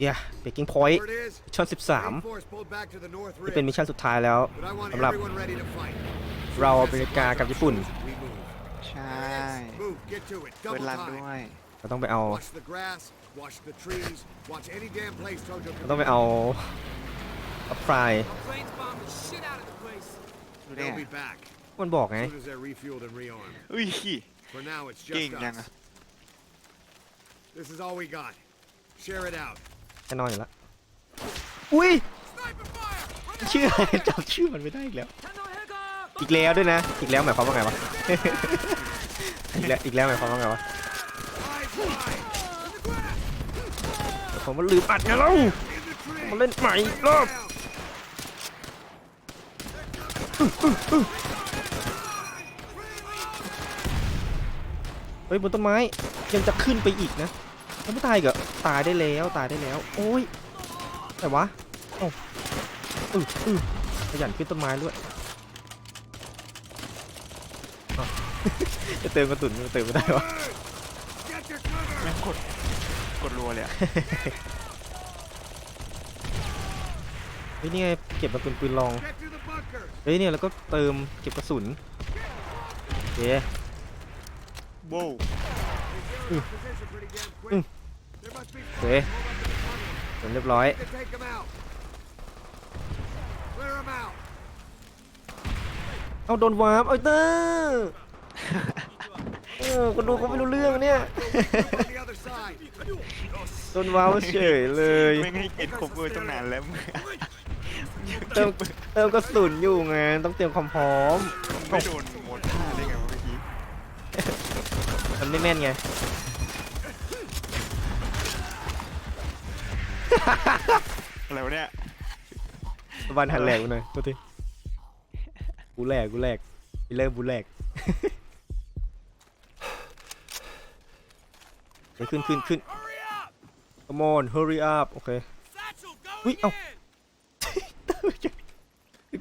เย้เบกกิ้งพอยต์ Word is, ชั่น main force pulled back to the north 13ที่เป็น rim, มิชชั่นสุดท้ายแล้ว but I want สำหรับ everyone ready to fight. เราอเมริกากับญี่ปุ่น We move. ใช่ Move, get to it. เปิด Double รัน time. ด้วยเราต้องไปเอา Watch the grass, watch the trees, watch any damn place Tojo เรา can ต้องไปเอาอัพพลาย Planes bombed the shit out of the place. ดูได้ They'll ไง be back มันบอกไง as soon as they're refueled and rearmed. อุ้ย For now, it's เก่ง just ยัง us. อะ This is all we got. Share it out. แน่นอนอยู่แล้วอุ้ย Sniper fire! ชื่ออะไรจำชื่อมันไม่ได้อีกแล้ว Tendo Hega! อีกแล้วด้วยนะ อีกแล้วหมายความว่าไงวะ อีกแล้วอีกแล้วหมายความว่าไงวะ Eyes wide. ผมว่าลืมอัดไงเล่า In the tree. มาเล่นใหม่อีกรอบ Down. เฮ้ยบนต้นไม้ยังจะขึ้นไปอีกนะ ยังไม่ตายอีกเหรอตายได้แล้วตายได้แล้ว โอ้ยแต่วะโอ้าอืออือขยันขึ้นต้นไม้ด้วยอ้าว จะเติมกระสุนมันเติมไม่ได้วะ Get your cover. แม่งกดกดรัวเลยอะเฮ้ยนี่ไงเก็บมาเป็นปืนลอง Get to the bunkers. เฮ้ยเนี่ยแล้วก็เติมเก็บกระสุนโอเค โว้ว They're in position pretty damn quick. Mm. There must be โอเคเสร็จเรียบร้อย to take them out. Clear them out. เอาโดนวาร์ปเอาเตอร์โอ้คนดูเขาไม่รู้เรื่องเนี่ย On the other side. โดนวาร์ปเฉยเลยไม่งให้เก็ตครบเวอร์ตั้งนานแล้วมึงเติมเติมกระสุนอยู่ไงต้องเตรียมความพร้อมไม่โดนหมดท่าได้ไงวะเมื่อกี้มันไม่แม่นไง อะไรวะเนี่ยวันหันแหลกกูหน่อยตัวทีกูแหลกกูแหลกไปเริ่มกูแหลกเฮ้ยขึ้นขึ้นขึ้น Hurry up! come on hurry up โอเค Satchel Ui, going ау. in!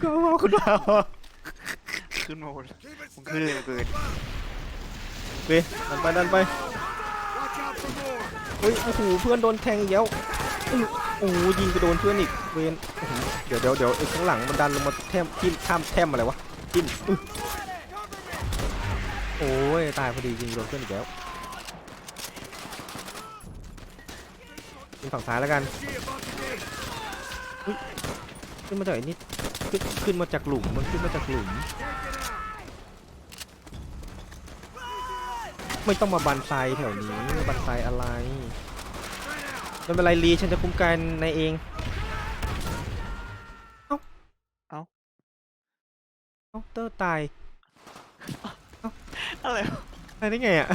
ก็ว่าคุณว่าขึ้นมาหมด Keep it มึงขึ้น steady. เร็วเกินเว้ยดันไปดันไป Watch out for more. เฮ้ยโอ้โหเพื่อนโดนแทงอีกแล้วอื้อ โอ้ยิงไปโดนเพื่อนอีกเวนโอ้โหเดี๋ยวเดี๋ยวเดี๋ยวไอ้ข้างหลังมันดันลงมาแทมทิมข้ามแทมอะไรวะทิมโอ้ยตายพอดียิงโดนเพื่อนอีกแล้วยิงฝั่งซ้ายแล้วกันขึ้นมาจากไอ้นี่ขึ้นขึ้นมาจากหลุมมันขึ้นมาจากหลุม ไม่ต้องมาบันไซแถวนี้บันไซอะไร ไม่เป็นไรลีฉันจะคุ้มกันนายเอง เอ้า เอ้า เอ้าเตอร์ตายอะไรวะตายได้ไงอะ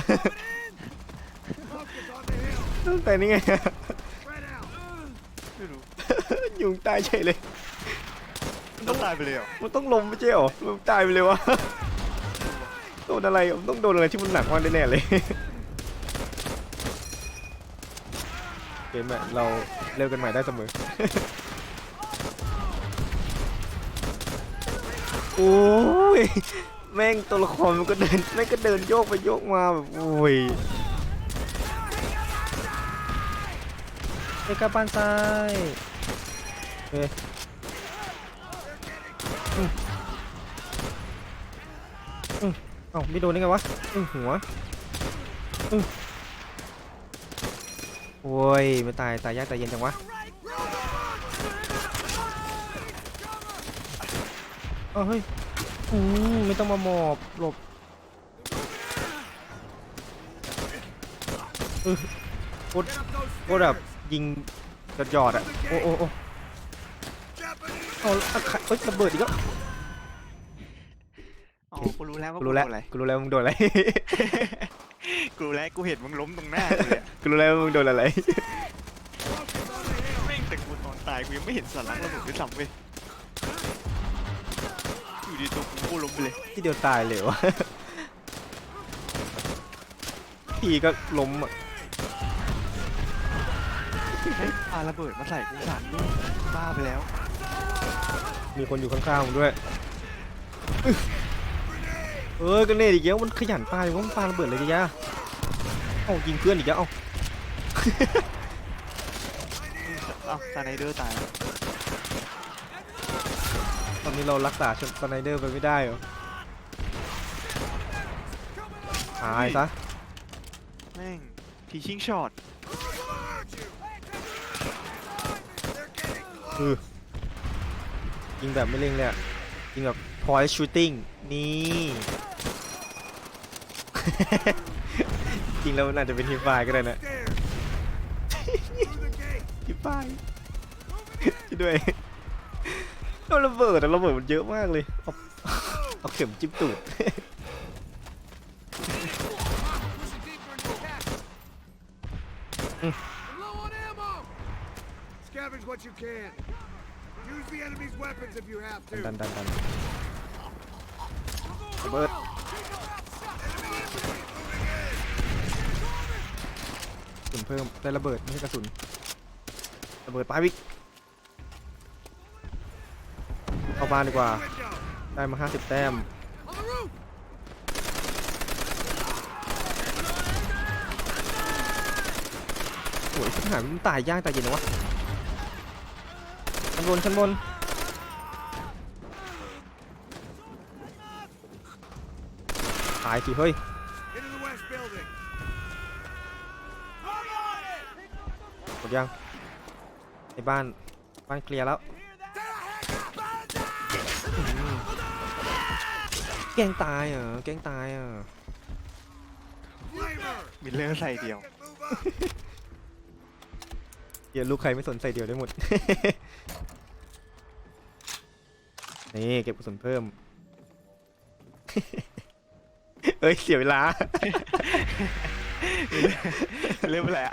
Focus on the hill. เตอร์ตายได้ไงอะ Spread out. ไม่รู้ยุงตายเฉยเลย มันต้องตายไปเลยเหรอมันต้องลมไม่ใช่เหรอมันตายไปเลยวะโดนอะไรมันต้องโดนอะไรที่มันหนักมากแน่ๆเลย เกมอะเราเร็วกันใหม่ได้เสมอ โอ้ย แม่งตัวละครมันก็เดินแม่งก็เดินโยกไปโยกมาแบบโอ้ยเอกาปานซ้ายเฮ้ยอืมอืมเอ้าไม่โดนได้ไงวะอืมหัวอืม โอ้ยไม่ตายตายยากตายเย็นจังวะเอ้าเฮ้ยอืมไม่ต้องมาหมอบหลบเออโคตร Get up those โคตรแบบ stairs. ยิงกระจอดอะโอ้โอ้โอ้ Japanese. เอาอะใครเอ้ยระเบิดอีกแล้ว อ๋อกูรู้แล้วว่ากูรู้แล้วโดนอะไรกูรู้แล้วมึงโดนอะไร กูรู้แล้วกูเห็นมึงล้มตรงหน้ากูเลยอะกูรู้แล้วมึงโดนอะไร แม่งแต่กูตอนตายกูยังไม่เห็นสัญลักษณ์ระเบิดด้วยซ้ำเว้ยอยู่ดีตัวกูก็ล้มไปเลย ที่เดียวตายเลยวะ พี่ก็ล้มอะเฮ้ยปาระเบิดมาใส่กูสามลูกบ้าไปแล้วมีคนอยู่ข้างๆผมด้วยอึ๊ะเออก็เน่อีกแล้วมันขยันปาเลยว่ามันปาระเบิดเลยจ้ะ เอายิงเพื่อนอีกแล้วเอาเอ้าสไนเดอร์ตายแล้วตอนนี้เรารักษาชนสไนเดอร์ไปไม่ได้เหรอตายซะ แม่งทีชิงช็อตอือยิงแบบไม่เล็งเลยอะยิงแบบ point shooting นี่ จริงแล้วมันอาจจะเป็นทีมไฟก็ได้นะ Stairs. Through the gate. ทีมไฟช่วยด้วยโดนระเบิดอะระเบิดมันเยอะมากเลยเอาเอาเข็มจิ้มตูด Pushing deeper into attack. I'm low on ammo. Scavenge what you can. Use the enemy's weapons if you have ดัน to. ดันดันระเบิด สุนเพิ่มได้ระเบิดไม่ใช่กระสุนระเบิดไปวิกเข้าบ้านดีกว่า ได้มา 50 แต้มโอ้ยทหารมันตายยากตายเย็นนะวะชั้นบนชั้นบนตายสิเฮ้ย Into the west building. หมด ยังในบ้านบ้านเคลียร์แล้วอืมแกล้งตายเหรอแกล้งตายอะ Flamer. มิลเลอร์ใส่เดียว Move up. เดี๋ยวลูกใครไม่สนใส่เดียวได้หมด นี่เก็บกระสุนเพิ่ม เอ้ยเสียเวลา เริ่มแล้ว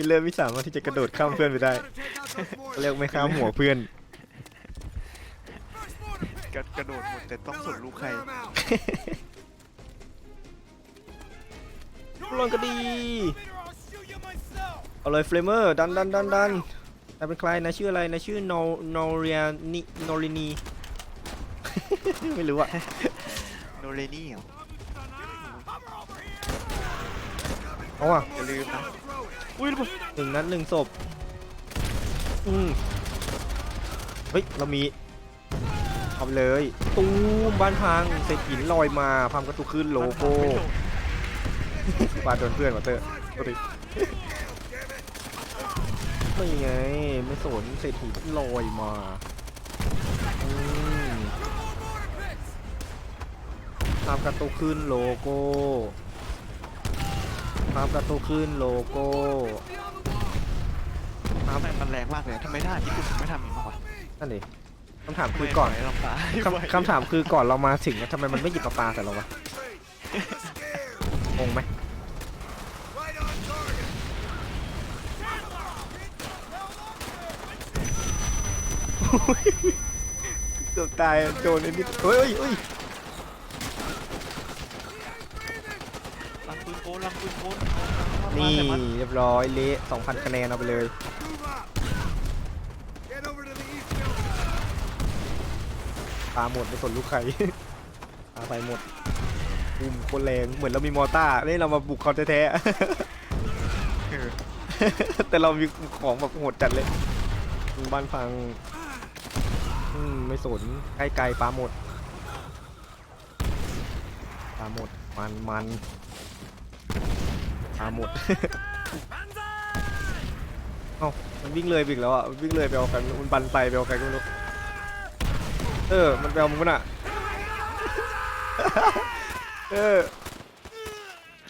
มิลเลอร์ไม่สามารถที่จะกระโดดข้ามเพื่อนไปได้ Gotta take out those mortars. เรียกไม่ข้ามหัวเพื่อน First mortar pit. กระกระโดดหมดแต่ต้องสน Miller, ลูกใคร clear 'em out. ลองก็ดี Leader, I'll shoot you myself. เอาเลยเฟลเมอร์ดันดันดันดันนายเป็นใครนายชื่ออะไรนายชื่อโนโนเรียนิโนรินีไม่รู้อะโนเรนี่เหรอเอาอะอย่าลืมนะ Throw it. อุ้ยระเบิดหนึ่งนัดหนึ่งศพอืมเฮ้ย เรามีเอาไปเลย ตูมบ้านพังเศษหินลอยมาพามกระตุกขึ้นโลโก้บาดโดนเพื่อนมาเตอร์โทษทีไม่ไง ไม่สนเศษหินลอยมาอืม More mortar pits. ภาพกระตุกขึ้นโลโก้ ภาพกระตุกขึ้นโลโก้ Beyond the wall. ทำไมมันแรงมากเลยทำไมทหารญี่ปุ่นถึงไม่ทำอย่างนี้วะนั่นเองคำถามคือก่อนทำไมลำบากคำคำถามคือก่อนเรามาถึงแล้วทำไมมันไม่หยิบมาปลาใส่เราวะ Scared. งงไหม Right on target. เกือบตายอะโดนไอ้นิดเฮ้ยเฮ้ยเฮ้ย ลังปื นโกนลังปืนโกนนี่เรียบร้อยเละ2,000 คะแนนเอาไปเลยปลาหมดไม่สนลูกใครปลาไปหมดบุมคนแรงเหมือนเรามีมอต้าเนี่เรามาบุกเขาแท้ๆ แต่เรามีของแบบโหดจัดเลยบ้านพังไม่สนใกล้ไกลปลาหมดปลาหมดมันมัน ปลาหมด เอ้ามันวิ่งเลยไปอีกแล้วอะมันวิ่งเลยไปเอากันมันบันไปไปเอากันก็ไม่รู้เออ มันไปเอามึงมันอะ เออ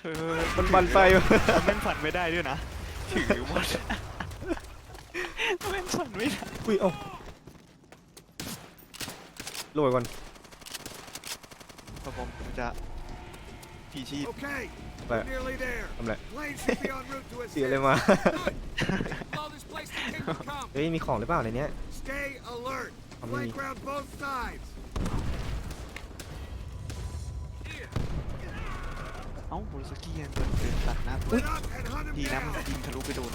เออมันบันไปมันแม่งฝันไม่ได้ด้วยนะ ถือหมดแม่งฝันไม่ได้ อุ้ยเอ้าโรยก่อนพอผมจะ พีชีพ Okay. Right. We're nearly there. ทำไร Plane should be en route to เสีย assist. เลยมา Blow this place to kingdom come. เฮ้ย มีของหรือเปล่าในเนี้ย Stay alert. How Flank many? round both sides. Here. เอ้าโมริสกี้ยังเดินเดินตัดหน้า Split up and hunt him ดีนะมัน down. ยิงทะลุไปโดน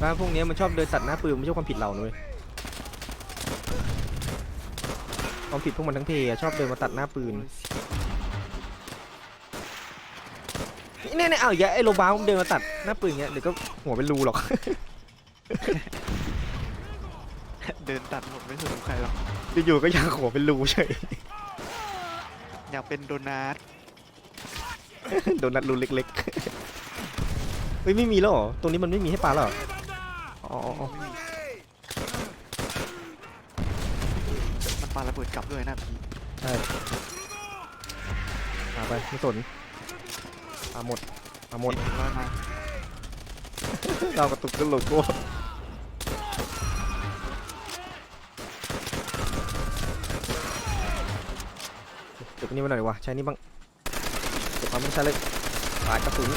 บ้านพวกเนี้ยมันชอบเดินตัดหน้าปืนไม่ใช่ความผิดเราเลยความผิดพวกมันทั้งเพย์อะชอบเดินมาตัดหน้าปืน โเนี่ยเนี่ยเอาอีกแล้วไอ้โลบาผมเดินมาตัดหน้าปืนอย่างเงี้ยเดี๋ยวก็หัวเป็นรูหรอก เดินตัดหมดไม่สนใครหรอกอยู่ๆก็อยากหัวเป็นรูเฉย อยากเป็นโดนัทโดนนัดรูเล็กๆ เฮ้ยไม่มีแล้วเหรอ ตรงนี้มันไม่มีให้ปลาแล้วเหรออ๋ออ๋ออ๋อมันปาระเบิดกลับด้วยนะพี่ ใช่ปลาไปไม่สน ปลาหมดปลาหมดติร้อยมาเรากระตุกกันโลโก้เก็บอันนี้มาหน่อยวะใช้นี่บ้างเก็บความไม่ใช่เลยปาดกระสุน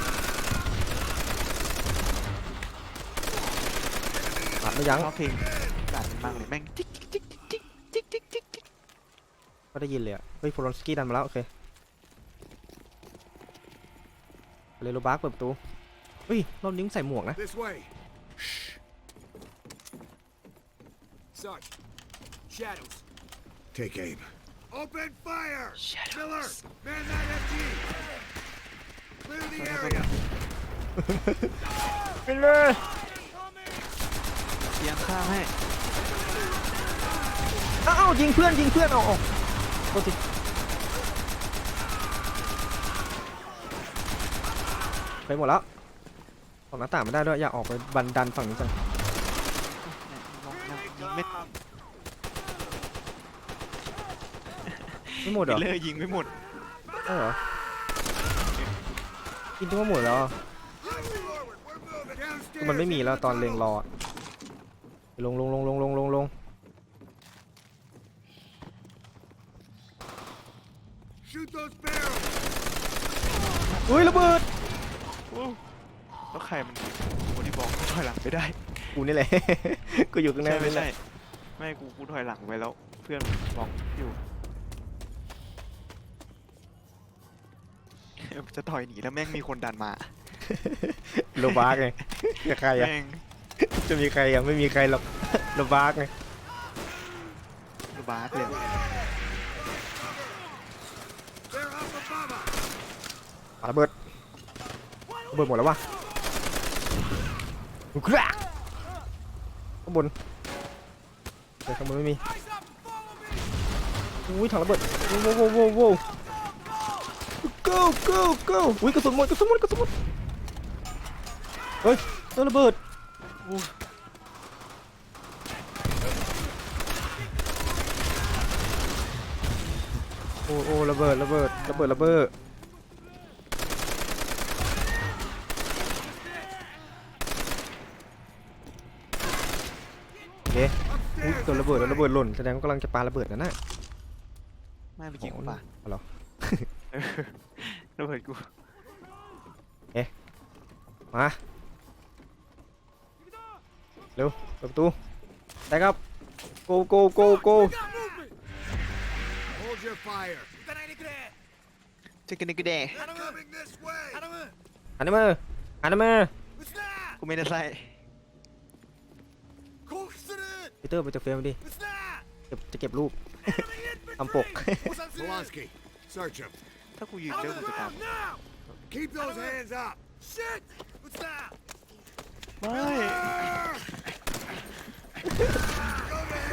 ปาดไม่ยั้งชอบเพลงด่านมากเลยแม่งจิ๊กจิ๊กจิ๊กจิ๊กจิ๊กจิ๊กจิ๊กก็ได้ยินเลยอะเฮ้ยโฟลอนสกี้ดันมาแล้วโอเค เลยโรบาร์กเปิดประตูเฮ้ยรอบนี้มึงใส่หมวกนะ This way. Shh. Sarge. Shadows. Take aim. Open fire! Miller, man that FG! Clear the area! ไปเลยเสียงข้างให้อ้าวยิงเพื่อนยิงเพื่อนเอาเอาโทษที ไปหมดแล้วออกหน้าต่างไม่ได้ด้วยอยากออกไปบันดันฝั่งนี้จังลองนั่งยิงไม่ไม่หมดเหรอเลอยิงไม่หมดใช่เหรอกินที่ว่าหมดแล้วอะ Downstairs! มันไม่มีแล้วตอนเลงรออะลงลงลงลงลงลงลง Shoot those barrels! อุ้ยระเบิด แล้วใครมันคนที่บอกถอยหลังไม่ได้กูนี่แหละ กูอยู่ข้างหน้าใช่ไม่นี่แหใช่ละไม่กูกูถอยหลังไปแล้ว เพื่อนบอกอยู่ จะถอยหนีแล้วแม่งมีคนดันมาโลบาร์กไงกับใครอะแม่งจะมีใครอะไม่มีใครหรอกโลบาร์กไงรูบาสเลย They're up above us! ปาระเบิดระเบิดหมดแล้ววะอุ๊ย กราข้างบนเดี๋ยวข้างบนไม่มีอุ้ยถังระเบิดโว้โว้โว้โว้ go go go อุ้ยกระสุนหมดกระสุนหมดกระสุนหมดเฮ้ยโดนระเบิดโอ้โอ้ระเบิดระเบิดระเบิดระเบิดโอ เคอุ้ย Upstairs! โดนระเบิดโดนระเบิดหล่นแสดงว่ากำลังจะปาระเบิดนั่นน่ะไม่ไปยิงกูป่ะอ๋อเหรอเออระเบิดกูมาเร็วเปิดประตูได้ครับ go go go go We got movement! Hold your fire! จะกินกูแดง They're coming this way! หันมาหันมา What's that? กูไม่ได้ใส่ Coxswain! พีเตอร์ไปจากเฟรมดิ What's that? เก็บจะเก็บรูป ทำปก Polanski, search him. ถ้ากูยืนเจอกูจะตาม Now! Keep those hands up! Shit! What's that? ไม่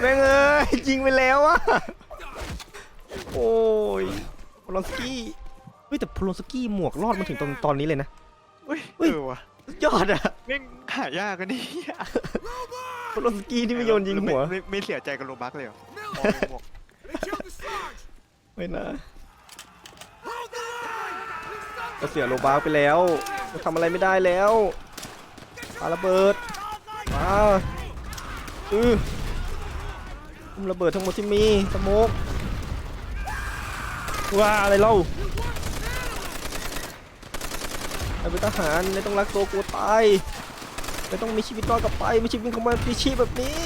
แม่งเอ้ยยิงไปแล้วอะโอ้ยพลอนสกี้เฮ้ยแต่พลอนสกี้หมวกรอดมาถึงตอนตอนนี้เลยนะ เฮ้ยเฮ้ยเออว่ะ สุดยอดอะแม่งหายากกันนี่พลอนสกี้ที่ไม่โยนยิงหัว ไม่ไม่เสียใจกับโรบักเลยเหรอ Miller! มองไปหมวก They killed the Sarge! ไม่นะ Hold the line! We ก็เสียโลบาร์ไปแล้วก็ทำอะไรไม่ได้แล้วปาระเบิดมาอืออุ้มระเบิดทั้งหมดที่มีสโมกว้าอะไรเล่าไอ้ เป็นทหารไม่ต้องรักตัวกลัวตายไม่ต้องมีชีวิตรอดกลับไปไม่ชีวิตของมันมีชีพแบบนี้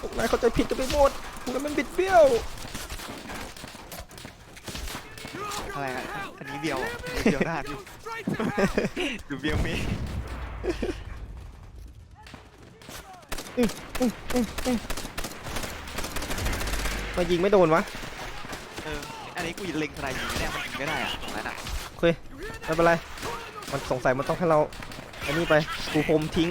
พวกนายเข้าใจผิดกันไปหมดพวกนั้นมันบิดเบี้ยวอะไรอะอันนี้เบียวอะอันนี้เบียวหน้าดิ straight to hell! ดูเบียวมีมายิงไม่โดนวะ เออ อันนี้กูเล็งทนายยิงเนี่ยมันยิงไม่ได้อะตรงนั้นอะโอเค You hear ไม่เป็นไร มันสงสัยมันต้องให้เราอันนี้ไปกูพรมทิ้ง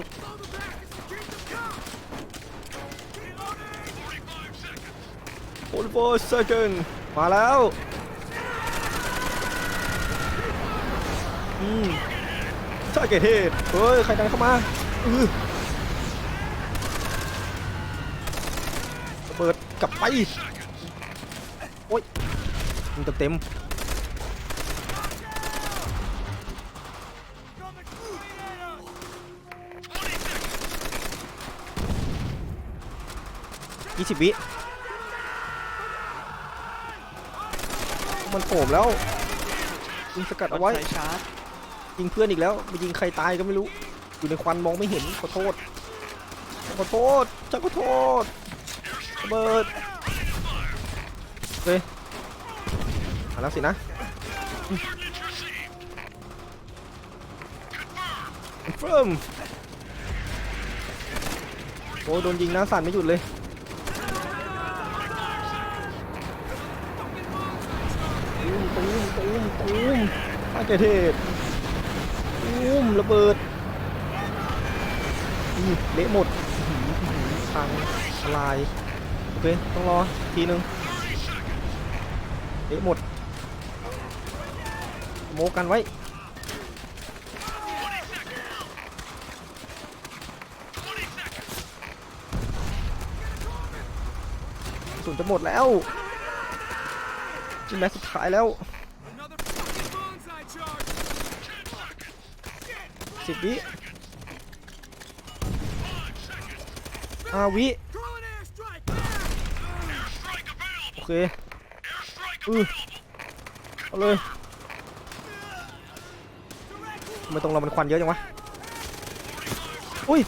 โอลโบเซเกนมาแล้วอืมชาเกตเฮดเฮ้ย ใครดันเข้ามาออเปิดกลับไป โอ้ยมันเต็ม 20 วิ มันโผมแล้วยิงสกัดเอาไว้ชาร์จยิงเพื่อนอีกแล้วไปยิงใครตายก็ไม่รู้ อยู่ในควันมองไม่เห็นขอโทษขอโทษฉันขอโทษระเบิดเฮ้ยมาแล้วสินะเฟิร์มโอ้โดนยิงนะสั่นไม่หยุดเลย ตูมตูมมป้าเกเทศตูมระเบิดอืมเละหมดอื้อหืออื้อหือพังลาย โอเค ต้องรอ ทีนึงเละหมด โมกันไว้สุนจะหมดแล้วจินแม็กสุดท้ายแล้ว สิบวิห้าวิ โอเคอือเอาเลยทำไมตรงเรามันควันเยอะจังวะ อุ้ย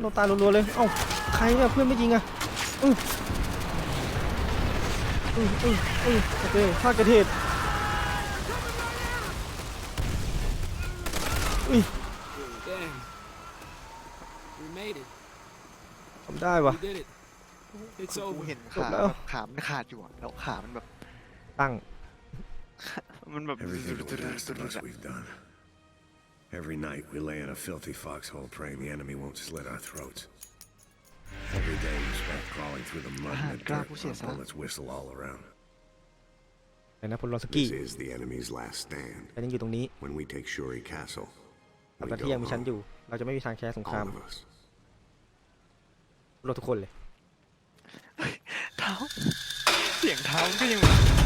เราตายรัวๆเลย เอ้า ใครเนี่ยเพื่อนไม่ยิงอะอืออืออืออือโอเคฆ่ากระเทศอุ้ย Damn. We made it. ทำ ได้ปะ We did it. It's กู over. เห็นจบขาแล้วแบบขามันขาดอยู่อะแล้วขามันแบบตั้ง มันแบบ Everything that was asked of us, we've done. Every night we lay in a filthy foxhole praying the enemy won't slit our throats. Every day we spent crawling through the mud and the Ah, dirt God, while yes, huh? bullets whistle all around. ไหนนะพลลอนสกี้ This is the enemy's last stand. แต่ยังอยู่ตรงนี้ When we take Shuri Castle, ตราบ we ใดที่ยัง go มีฉัน home. อยู่ เราจะไม่มีทางแพ้สงคราม All of us. รถทุกคนเลย เท้า เสียงเท้ามันก็ยังแบบ